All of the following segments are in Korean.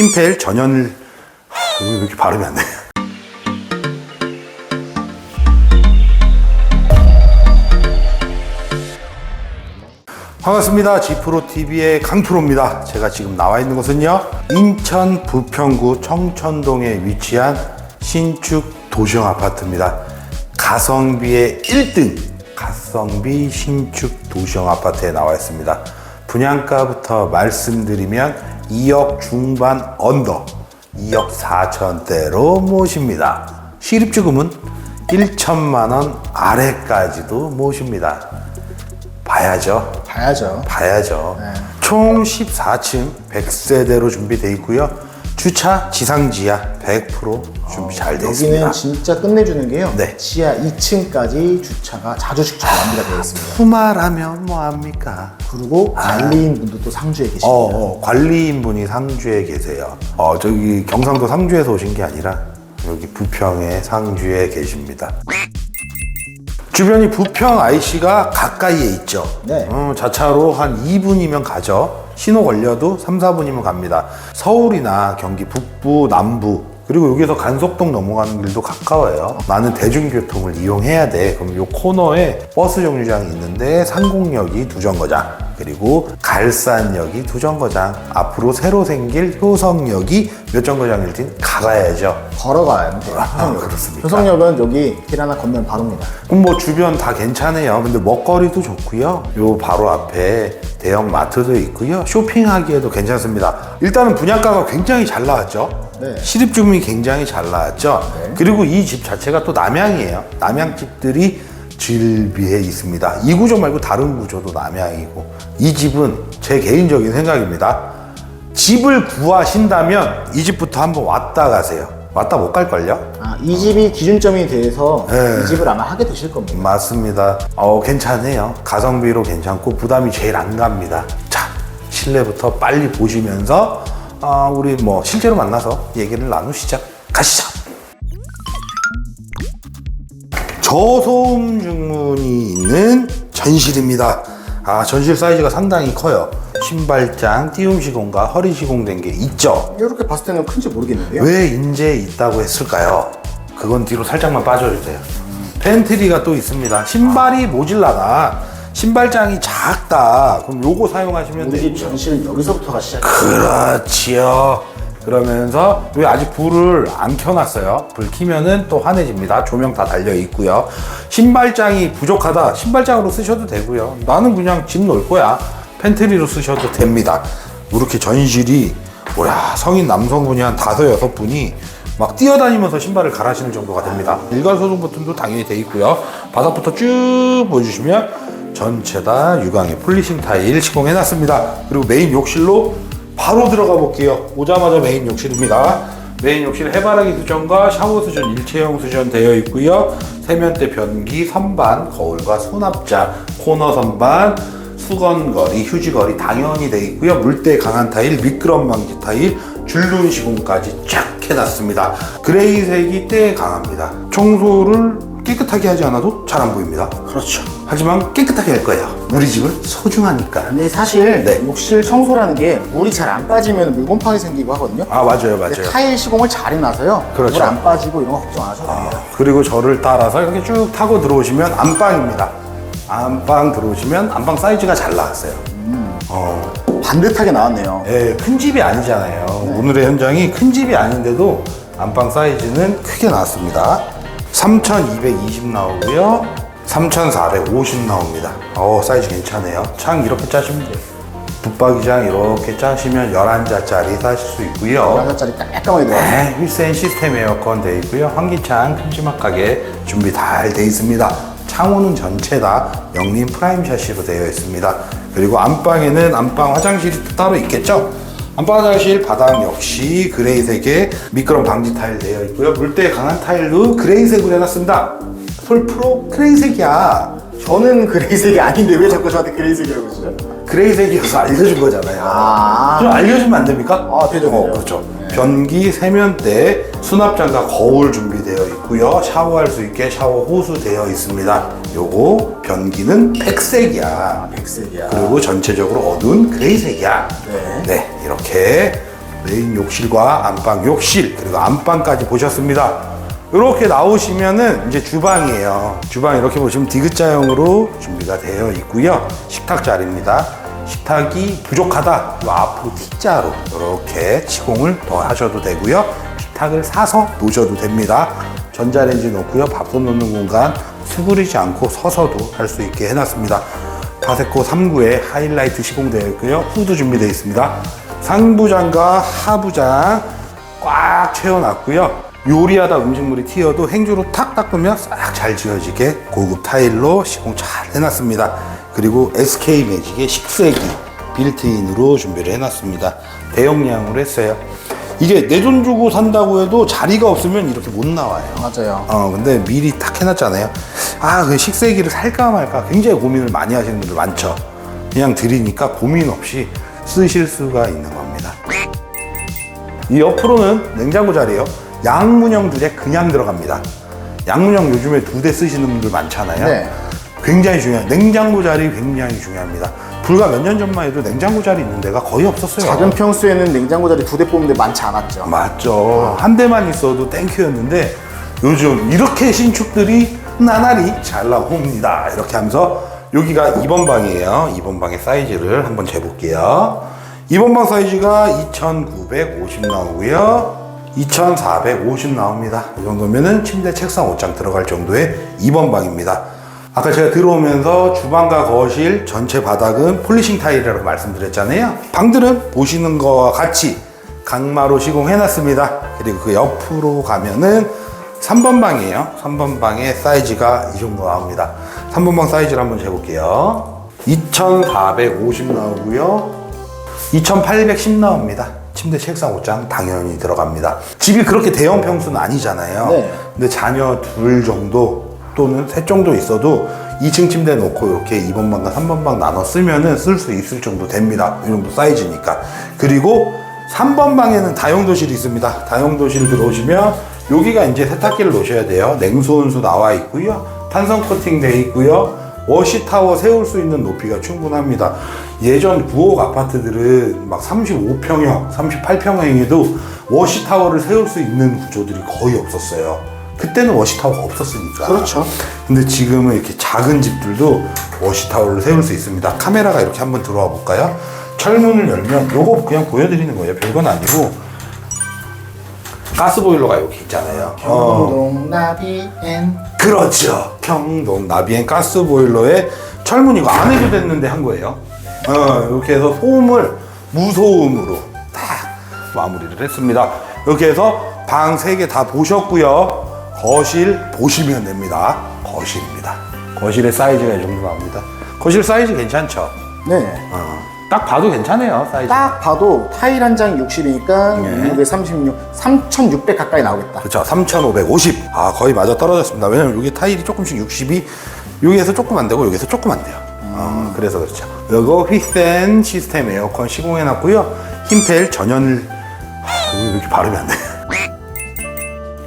힘펠 전연을 하, 왜 이렇게 발음이 안 돼? 반갑습니다. 지프로 TV의 강프로입니다. 제가 지금 나와 있는 곳은요. 인천 부평구 청천동에 위치한 신축 도시형 아파트입니다. 가성비의 1등 가성비 신축 도시형 아파트에 나와 있습니다. 분양가부터 말씀드리면 2억 중반 언더 2억 4천대로 모십니다. 시립주금은 1천만 원 아래까지도 모십니다. 봐야죠. 봐야죠. 봐야죠. 네. 총 14층 100세대로 준비되어 있고요. 주차 지상 지하 100% 준비 잘 되어 있습니다. 여기는 진짜 끝내주는 게요. 네. 지하 2층까지 주차가 자주식차로 완비가 되어 있습니다. 푸마라면 뭐합니까? 그리고 관리인 분도 또 상주에 계십니다. 어, 어, 관리인분이 상주에 계세요. 어, 저기 경상도 상주에서 오신 게 아니라 여기 부평의 상주에 계십니다. 주변이 부평 IC가 가까이에 있죠. 네. 어, 자차로 한 2분이면 가죠. 신호 걸려도 3, 4분이면 갑니다. 서울이나 경기 북부, 남부, 그리고 여기서 간속동 넘어가는 길도 가까워요. 나는 대중교통을 이용해야 돼. 그럼 요 코너에 버스 정류장이 있는데 상공역이 두 정거장, 그리고 갈산역이 두 정거장, 앞으로 새로 생길 효성역이 몇 정거장일진 가봐야죠. 걸어가야 돼요. 아, 그렇습니까? 효성역은 여기 길 하나 건너면 바로입니다. 그럼 뭐 주변 다 괜찮아요. 근데 먹거리도 좋고요. 요 바로 앞에 대형 마트도 있고요. 쇼핑하기에도 괜찮습니다. 일단은 분양가가 굉장히 잘 나왔죠. 네. 시립주금이 굉장히 잘 나왔죠. 그리고 이 집 자체가 또 남양이에요. 남양 집들이 질비해 있습니다. 이 구조 말고 다른 구조도 남양이고 이 집은 제 개인적인 생각입니다. 집을 구하신다면 이 집부터 한번 왔다 가세요. 왔다 못 갈걸요? 아, 이 집이 기준점이 돼서 네. 이 집을 아마 하게 되실 겁니다. 맞습니다. 어, 괜찮네요. 가성비로 괜찮고 부담이 제일 안 갑니다. 자, 실내부터 빨리 보시면서 아, 우리 뭐 실제로 만나서 얘기를 나누시죠. 가시죠. 저소음 중문이 있는 전실입니다. 아, 전실 사이즈가 상당히 커요. 신발장, 띄움 시공과 허리 시공된 게 있죠. 이렇게 봤을 때는 큰지 모르겠는데요. 왜 인제 있다고 했을까요? 그건 뒤로 살짝만 빠져주세요. 팬트리가 또 있습니다. 신발이 모질라다. 신발장이 작다. 그럼 요거 사용하시면 우리 집 되고요. 전실 여기서부터가 시작. 그렇지요. 그러면서 왜 아직 불을 안 켜놨어요? 불 켜면은 또 환해집니다. 조명 다 달려 있고요. 신발장이 부족하다. 신발장으로 쓰셔도 되고요. 나는 그냥 집 놓을 거야. 팬트리로 쓰셔도 됩니다. 이렇게 전실이 뭐야 성인 남성분이 한 다섯 여섯 분이 막 뛰어다니면서 신발을 갈아신을 정도가 됩니다. 일괄 소등 버튼도 당연히 돼 있고요. 바닥부터 쭉 보여주시면 전체 다 유광의 폴리싱 타일 시공해놨습니다. 그리고 메인 욕실로 바로 들어가 볼게요. 오자마자 메인 욕실입니다. 메인 욕실 해바라기 수전과 샤워 수전 일체형 수전 되어 있고요. 세면대 변기 선반, 거울과 수납자, 코너 선반, 수건거리, 휴지거리 당연히 되어 있고요. 물때 강한 타일, 미끄럼 방지 타일, 줄눈 시공까지 쫙 해놨습니다. 그레이색이 때 강합니다. 청소를 깨끗하게 하지 않아도 잘 안 보입니다. 그렇죠. 하지만 깨끗하게 할 거예요. 우리 집은 소중하니까. 근데 사실 네. 욕실 청소라는 게 물이 잘 안 빠지면 물곰팡이 생기고 하거든요. 아 맞아요, 근데 맞아요. 타일 시공을 잘 해놔서요. 그렇죠. 물 안 빠지고 이런 거 걱정 안 하셔도 됩니다. 아, 그리고 저를 따라서 이렇게 쭉 타고 들어오시면 안방입니다. 안방 들어오시면 안방 사이즈가 잘 나왔어요. 어, 반듯하게 나왔네요. 예, 큰 집이 아니잖아요. 오늘의 현장이 큰 집이 아닌데도 안방 사이즈는 크게 나왔습니다. 3,220 나오고요. 3,450 나옵니다. 어, 사이즈 괜찮아요. 창 이렇게 짜시면 돼요. 붙박이장 이렇게 짜시면 11자짜리 사실 수 있고요. 하나짜리 깔끔하게 들어가. 네, 휘센 시스템 에어컨 되어 있고요. 환기창 큼지막하게 준비 잘 되어 있습니다. 창호는 전체 다 영림 프라임 샤시로 되어 있습니다. 그리고 안방에는 안방 화장실이 또 따로 있겠죠? 안방 화장실 바닥 역시 그레이색의 미끄럼 방지 타일 되어 있고요. 물때 강한 타일도 그레이색으로 해놨습니다. 폴프로 그레이색이야. 저는 그레이색이 아닌데 왜 자꾸 저한테 그레이색이라고 그러시죠? 그레이색이어서 알려준 거잖아요. 아. 좀 알려주면 안 됩니까? 아, 되죠, 어, 되죠. 그렇죠. 변기 세면대, 수납장과 거울 준비되어 있고요. 샤워할 수 있게 샤워 호수 되어 있습니다. 요거 변기는 백색이야. 백색이야. 그리고 전체적으로 어두운 그레이색이야. 네. 네, 이렇게 메인 욕실과 안방 욕실 그리고 안방까지 보셨습니다. 이렇게 나오시면은 이제 주방이에요. 주방 이렇게 보시면 디귿자형으로 준비가 되어 있고요. 식탁 자리입니다. 식탁이 부족하다. 요 앞으로 T자로 이렇게 시공을 더 하셔도 되고요. 식탁을 사서 놓으셔도 됩니다. 전자레인지 놓고요. 밥솥 놓는 공간 수그리지 않고 서서도 할 수 있게 해놨습니다. 파세코 3구에 하이라이트 시공되어 있고요. 후드 준비되어 있습니다. 상부장과 하부장 꽉 채워놨고요. 요리하다 음식물이 튀어도 행주로 탁 닦으면 싹 잘 지워지게 고급 타일로 시공 잘 해놨습니다. 그리고 SK 매직의 식세기 빌트인으로 준비를 해놨습니다. 대용량으로 했어요. 이게 내 돈 주고 산다고 해도 자리가 없으면 이렇게 못 나와요. 맞아요. 어, 근데 미리 탁 해놨잖아요. 아, 그 식세기를 살까 말까 굉장히 고민을 많이 하시는 분들 많죠. 그냥 드리니까 고민 없이 쓰실 수가 있는 겁니다. 이 옆으로는 냉장고 자리예요. 양문형들에 그냥 들어갑니다. 양문형 요즘에 두 대 쓰시는 분들 많잖아요. 네. 굉장히 중요해요. 냉장고 자리 굉장히 중요합니다. 불과 몇 년 전만 해도 냉장고 자리 있는 데가 거의 없었어요. 작은 평수에는 냉장고 자리 두 대 뽑는데 많지 않았죠. 맞죠. 한 대만 있어도 땡큐였는데 요즘 이렇게 신축들이 나날이 잘 나옵니다. 이렇게 하면서 여기가 2번 방이에요. 2번 방의 사이즈를 한번 재볼게요. 2번 방 사이즈가 2950 나오고요. 2450 나옵니다. 이 정도면은 침대, 책상, 옷장 들어갈 정도의 2번 방입니다. 아까 제가 들어오면서 주방과 거실 전체 바닥은 폴리싱 타일이라고 말씀드렸잖아요. 방들은 보시는 거와 같이 강마로 시공해놨습니다. 그리고 그 옆으로 가면은 3번 방이에요. 3번 방의 사이즈가 이 정도 나옵니다. 3번 방 사이즈를 한번 재볼게요. 2450 나오고요. 2810 나옵니다. 침대, 책상, 옷장 당연히 들어갑니다. 집이 그렇게 대형 평수는 아니잖아요. 네. 근데 자녀 둘 정도 또는 셋 정도 있어도 2층 침대 놓고 이렇게 2번 방과 3번 방 나눠 쓰면은 쓸 수 있을 정도 됩니다. 이 정도 사이즈니까. 그리고 3번 방에는 다용도실이 있습니다. 다용도실 들어오시면 여기가 이제 세탁기를 놓으셔야 돼요. 냉수 온수 나와 있고요. 탄성 코팅 돼 있고요. 워시타워 세울 수 있는 높이가 충분합니다. 예전 구옥 아파트들은 막 35평형, 38평형에도 워시타워를 세울 수 있는 구조들이 거의 없었어요. 그때는 워시타워가 없었으니까. 그렇죠. 근데 지금은 이렇게 작은 집들도 워시타워를 세울 수 있습니다. 카메라가 이렇게 한번 들어와 볼까요? 철문을 열면 요거 그냥 보여드리는 거예요. 별건 아니고 가스보일러가 여기 있잖아요. 어. 경동 나비엔 그렇죠. 평동 나비엔 가스보일러에 철문 이거 안 해도 됐는데 한 거예요. 어, 이렇게 해서 소음을 무소음으로 다 마무리를 했습니다. 이렇게 해서 방 세 개 다 보셨고요. 거실 보시면 됩니다. 거실입니다. 거실의 사이즈가 이 정도 나옵니다. 거실 사이즈 괜찮죠? 네. 어, 딱 봐도 괜찮아요, 사이즈. 딱 봐도 타일 한장 60이니까 네. 636, 3600 가까이 나오겠다. 그렇죠. 3,550. 아, 거의 맞아 떨어졌습니다. 왜냐면 여기 타일이 조금씩 60이 여기에서 조금 안 되고 여기서 조금 안 돼요. 아, 그래서 그렇죠. 이거 휘센 시스템 에어컨 시공해 놨고요. 힘펠 전열 하, 이거 이렇게 발음이 안 돼.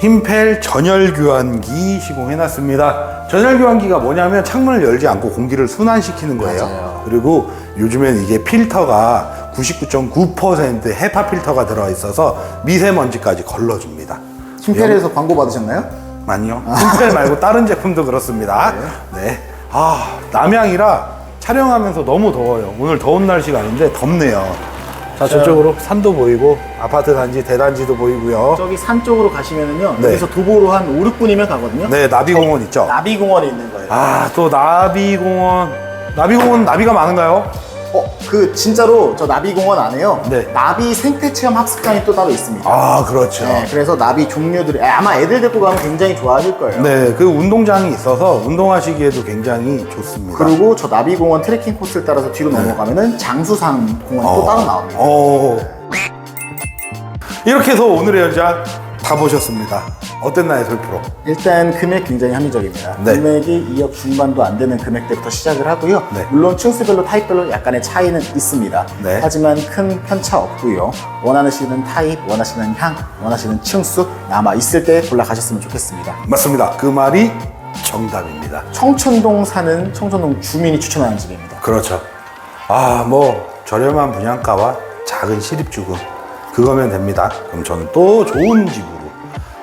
힘펠 전열 교환기 시공해 놨습니다. 전열 교환기가 뭐냐면 창문을 열지 않고 공기를 순환시키는 거예요. 맞아요. 그리고 요즘엔 이게 필터가 99.9% 헤파 필터가 들어 있어서 미세먼지까지 걸러줍니다. 심펠에서 광고 받으셨나요? 아니요. 힘펠 말고 다른 제품도 그렇습니다. 네. 아, 남양이라 촬영하면서 너무 더워요. 오늘 더운 날씨가 아닌데 덥네요. 자, 저쪽으로 산도 보이고 아파트 단지, 대단지도 보이고요. 저기 산 쪽으로 가시면은요. 네. 여기서 도보로 한 5, 6분이면 가거든요. 네, 나비공원 있죠? 나비공원에 있는 거예요. 아, 또 나비공원. 나비공원 나비가 많은가요? 어, 그 진짜로 저 나비공원 안에요. 네. 나비 생태 체험 학습장이 또 따로 있습니다. 아, 그렇죠. 네, 그래서 나비 종류들이 아마 애들 데리고 가면 굉장히 좋아하실 거예요. 네, 그 운동장이 있어서 운동하시기에도 굉장히 좋습니다. 그리고 저 나비공원 트레킹 코스를 따라서 뒤로 넘어가면은 장수산 공원이 또 따로 나옵니다. 네. 어. 이렇게 해서 오늘의 연장 다 보셨습니다. 어땠나요, 솔프로? 일단 금액 굉장히 합리적입니다. 네. 금액이 2억 중반도 안 되는 금액대부터 시작을 하고요. 네. 물론 층수별로 타입별로 약간의 차이는 있습니다. 네. 하지만 큰 편차 없고요. 원하시는 타입, 원하시는 향, 원하시는 층수 남아 있을 때 골라가셨으면 좋겠습니다. 맞습니다. 그 말이 정답입니다. 청천동 사는 청천동 주민이 추천하는 집입니다. 그렇죠. 아, 뭐 저렴한 분양가와 작은 시립주금 그거면 됩니다. 그럼 저는 또 좋은 집으로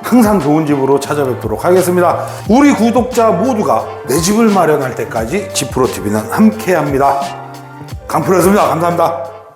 항상 좋은 집으로 찾아뵙도록 하겠습니다. 우리 구독자 모두가 내 집을 마련할 때까지 지프로 TV는 함께합니다. 강프로였습니다. 감사합니다.